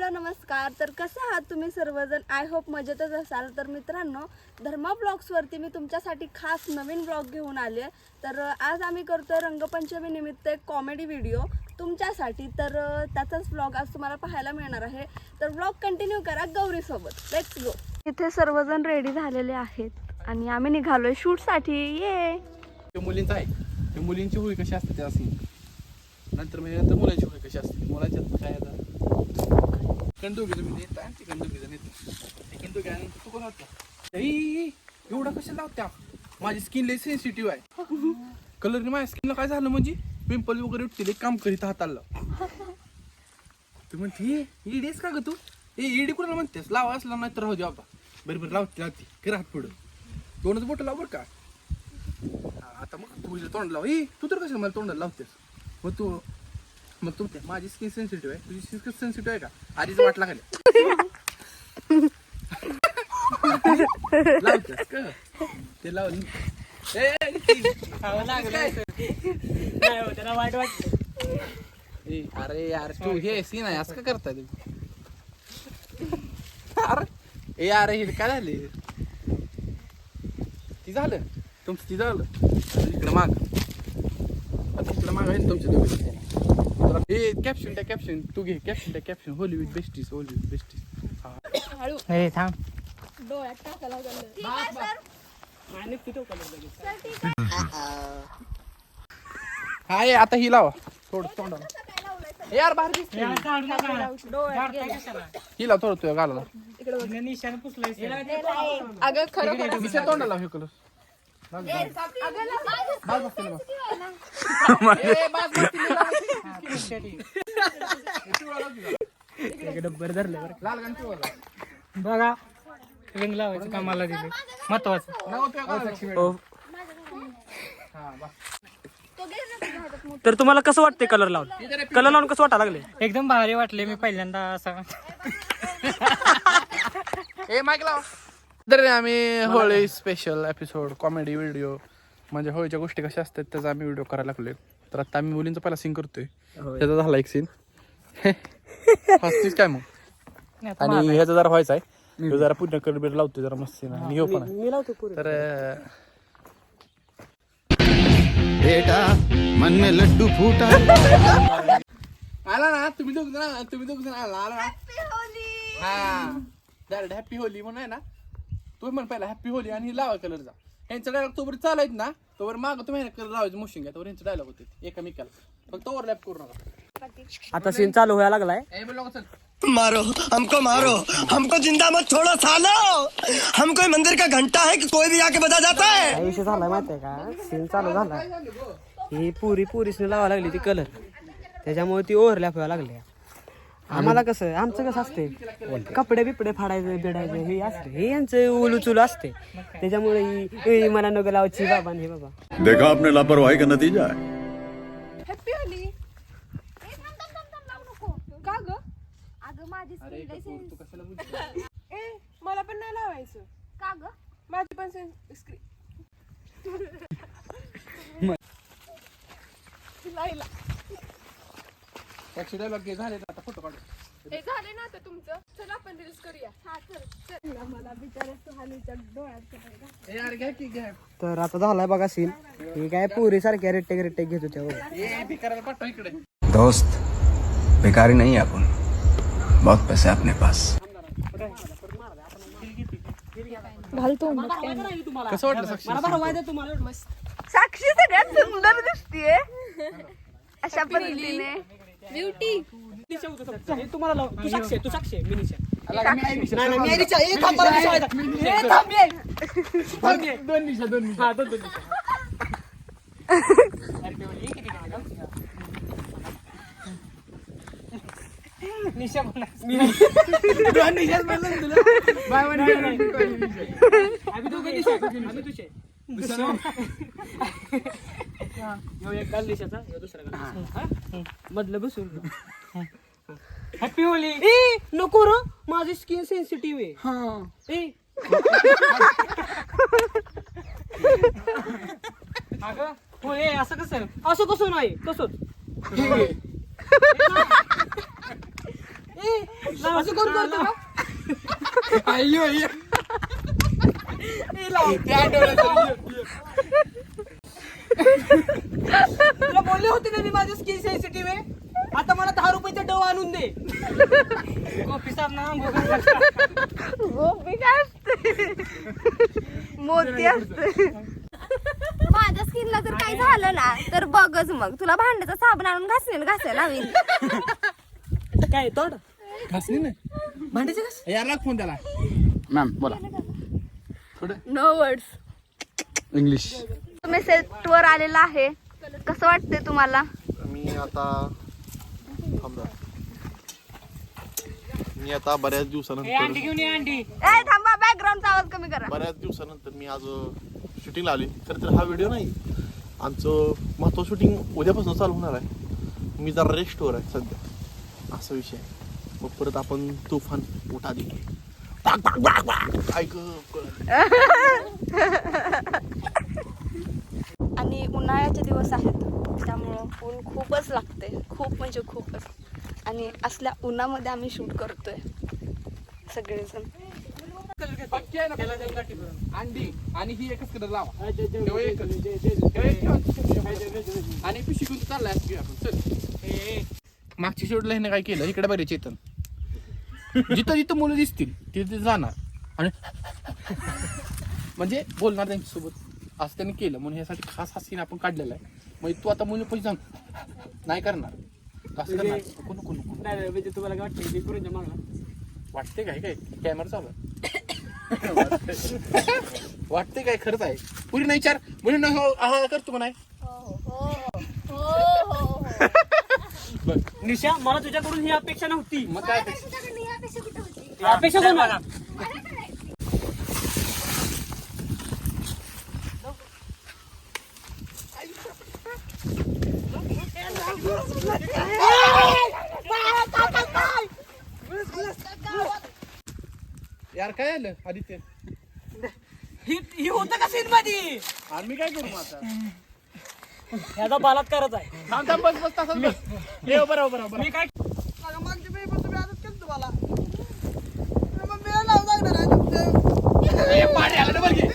Hello नमस्कार. तर कसे आहात तुम्ही सर्वजण? आय होप मजेतच असाल. तर मित्रांनो धर्मा ब्लॉग्सवरती मी तुमच्यासाठी खास नवीन ब्लॉग घेऊन आले तर आज आम्ही करतो रंगपंचमी निमित्त एक कॉमेडी व्हिडिओ तुमच्यासाठी. तर त्याचाच ब्लॉग आज तुम्हाला पाहायला मिळणार आहे. तर ब्लॉग कंटिन्यू करा गौरीसोबत लेट्स गो इथे सर्वजण रेडी झालेले आहेत आणि आम्ही निघालोय शूटसाठी ये मुलींचं आहे. ते मुलींची होळी कशी असते ते असं नंतर म्हणजे नंतर मुलांची होळी कशी असते? मुलांच्यात काय आता कंदुकी मी येत आहे ते कंदुकी जण येते ते कंदुकी आणि तू कोण होता एवढा कशा लावत्या? माझी स्किन लई सेन्सिटिव्ह आहे. कलरने माझ्या स्किनला काय झालं म्हणजे? पिंपल वगैरे उठतील एक काम करीत हाताला. तू म्हणते इडीस का ग तू? ए ईडी कुणाला म्हणतेस? लावा असला नाही तर राहू दे बाबा. बरं बरं लावते लावते. कर हात पुढं. दोनच बोट लाव बरं का. आता मग तू तोंड लाव. ए तू तर कशाला मला तोंडाला लावतेस? मग तू मग तू माझी स्किन सेन्सिटिव्ह आहे. तुझी स्किन सेन्सिटिव्ह आहे का? आधीच वाट खाली. लावतेस का? ते लाव ए, ए, त्याला वाईट ए, अरे यार तू हे सीन आहे असं का करताय तुम्ही? अरे ए अरे हे काय झाले? ती झालं. तुमचं ती झालं. इकडं माग. आता इकडं माग आहे ना तुमच्या दोघी. ए कॅप्शन त्या कॅप्शन तू घे कॅप्शन त्या caption Holi with besties Holi with besties हा हे थांब डोळ्यात टाकायला आणि हा ए आता ही लावा. थोडं तोंडाला. ए, यार बाहेर दिसते? ही थोडं तुझ्या पुसलंय अगं तोंडाला हे कलर डब्बर धरलं बरं बघा रंग लावायचं कामाला दिले महत्वाचं. हो. हा. तर तुम्हाला कसं वाटतंय कलर लावून कलर लावून कसं वाटायला लागले एकदम भारी वाटले मी पहिल्यांदा असा ए माईक लाव तर आम्ही Holi special episode comedy video म्हणजे होळीच्या गोष्टी कशा असतात त्याचा आम्ही व्हिडिओ करायला लागलोय. तर आता आम्ही मुलींचा पहिला सीन करतोय. त्याचा झाला एक सीन काय मग? आणि ह्याचा जरा व्हायचा आहे. जरा पुन्हा कलबीर लावतोय जरा मस्त आहे. आणि पण आहे. मी लावतो पुरे तर बेटा मन में लड्डू फूटा। आला ना तुम्ही दोघ जण तुम्ही दोघ जण आला आला ना. हा. डायरेक्ट हॅपी होली म्हणून आहे ना. तुम्ही म्हण पहिला हॅपी होली आणि लावा कलरचा यांचा डायलॉग तोवर चालायच ना तोवर माग तुम्ही कलर लावायचं मोशिंग आहे तोवर यांचे डायलॉग होते एकमेकाला. फक्त ओव्हरलॅप करू नका. आता सीन चालू व्हायला लागलाय. ए बोल चल. मारो हमको मारो हमको जिंदा मत छोड़ो सालो। हम कोई मंदिर का घंटा है कि कोई भी आके बजा जाता है? काय विषय झालाय माहितीये का? सीन चालू झालाय. ही पुरी पुरीसने लावायला लागली ती कलर त्याच्यामुळे ती ओव्हरलॅप व्हायला लागली. आम्हाला कसं आमचं कसं असते कपडे बिपडे फाडायचं बिडायचं हे असते हे यांचं उलू चुलू असते त्याच्यामुळे मला नको लावची बाबा हे बाबा. देखा आपने लापरवाही का नतीजा है? मला पण नाही लावायचं. का ग? माझी पण स्क्रीन झाले फोटो काढू हे झाले ना आता तुमचं. चला आपण रील्स करूया. हा चल मला बिचारे सुहानीच्या डोळ्यात ए यार घ्या की घ्या. तर आता झालाय बघा सीन ही काय पुरी सारख्या रिटेक रिटेक घेत होत्या ए पाठव इकडे. दोस्त बेकारी नहीं अपन बहुत पैसे अपने पास. कसं वाटलं साक्षी? साक्षी सगळ्यात सुंदर दिसतीये. अशा पद्धतीने. ब्युटी. हे तुम्हाला लाव- तू साक्षी आहे, तू साक्षी आहे, मी निशा. दोन निशा दोन निशा हा, दोन- दोन निशा. निशा पण दोन निशाच म्हणलं ना तुला. Buy one get one free दोन निशा. आम्ही दोघं निशा आहे, आम्ही तुझे ह्यो एक गाल निशाचा ह्यो दुसरा गाल निशाचा. हा? मधलं बसून हॅपी होली ए नको र. माझी स्किन सेन्सिटिव्ह आहे. ए. अगं हो ए असं कसं असं कसं नाही तसंच. असं कोण करतो का? त्या तुला बोलले होते ना मी माझं स्किन सेन्सिटिव्ह आहे? आता मला दहा रुपयाचा डव आणून दे. कॉफी साबणा गोपी काय असते? मोती असते. माझ्या स्किनला जर काही झालं ना तर बघच मग. तुला भांड्याचा साबण आणून घासलेलं घासायला लावीन. काय तोड? घासली ना भांड्याचे कस यार लाग फोन त्याला. मॅम बोला. थोडं नो वर्ड्स इंग्लिश तुम्ही सेटवर आलेला आहे. कसं वाटतंय तुम्हाला? मी आता थांबा. मी आता बऱ्याच दिवसानंतर ए थांबा बॅकग्राऊंडचा आवाज कमी करा. बऱ्याच दिवसानंतर मी आज शूटिंगला आली खरं तर हा व्हिडिओ नाही. आमचं महत्त्व शूटिंग उद्यापासून चालू होणार आहे. मी जरा रेस्टवर आहे सध्या. असा विषय आहे. मग परत आपण तुफान उठा दे ऐक आणि उन्हाळ्याचे दिवस आहेत त्यामुळं ऊन खूपच लागते. खूप म्हणजे खूपच. आणि असल्या उन्हामध्ये आम्ही शूट करतोय सगळेजण. अंडी. आणि ही एकच कलर लावा. आणि घेऊन चाललाय मागच्या शेवटला ह्याने काय केलं? इकडे बरे चेतन. जिथं जिथं मुलं दिसतील तिथे तिथे जाणार. आणि म्हणजे बोलणार त्यांच्यासोबत. असं त्यांनी केलं. म्हणून ह्यासाठी खास हा सीन आपण काढलेला आहे. म्हणजे तू आता मुलं पैसे सांग. नाही करणार. असं करणार. नको नको नको. नाही म्हणजे तुम्हाला काय वाटतं मी पुढे मागला वाटते काय काय? कॅमेरा चालू आहे. वाटते काय? खरंच आहे. पुरी नाही चार मुलींना हो हा करतो नाही बघ निशा मला तुझ्याकडून ही अपेक्षा नव्हती. मग काय ते? अपेक्षा कोण यार काय आलं? आदित्य. ही होतं का सीन मध्ये मी काय करू मग आता? ह्याचा बलात्कारच आहे. थांब थांब बस बस तसंच बस. ये बरं बरं बरं मी काय ए, पाणी आलं ना बरं घे.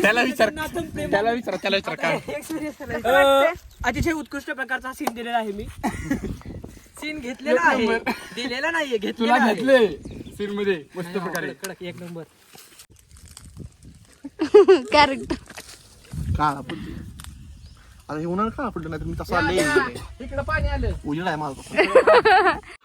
त्याला विचार त्याला विचार त्याला विचार काय? अं, अतिशय उत्कृष्ट प्रकारचा सीन दिलेला आहे मी. सीन घेतलेला आहे. दिलेला नाहीये तुला घेतलेला आहे. घेतले. सीन मध्ये मस्त प्रकारे. कडक कडक एक नंबर. कॅरेक्टर काळा पडली आता हे उन्हाळा काळा पडलं नाही तर मी तसा इकडे पाणी आलं. उजेड आहे माझा.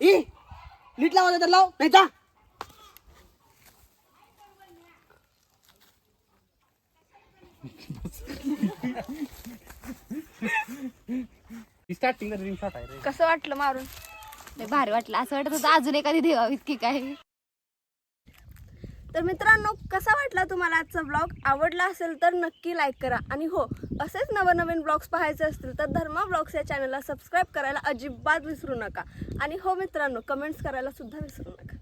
ई नीट लावा तर लाव नाही जा स्टार्टिंग रिंग शॉट आहे रे. कसं वाटलं मारून? लय भारी वाटलं. असं वाटत होतं अजून एखादी देवा इतकी काय. तर मित्रांनो कसा वाटला तुम्हाला आजचा ब्लॉग आवडला असेल तर नक्की लाईक करा. आणि हो असेच नवनवीन ब्लॉग्स पाहायचे असतील तर धर्मा ब्लॉग्स या चॅनलला सबस्क्राईब करायला अजिबात विसरू नका. आणि हो मित्रांनो कमेंट्स करायला सुद्धा विसरू नका.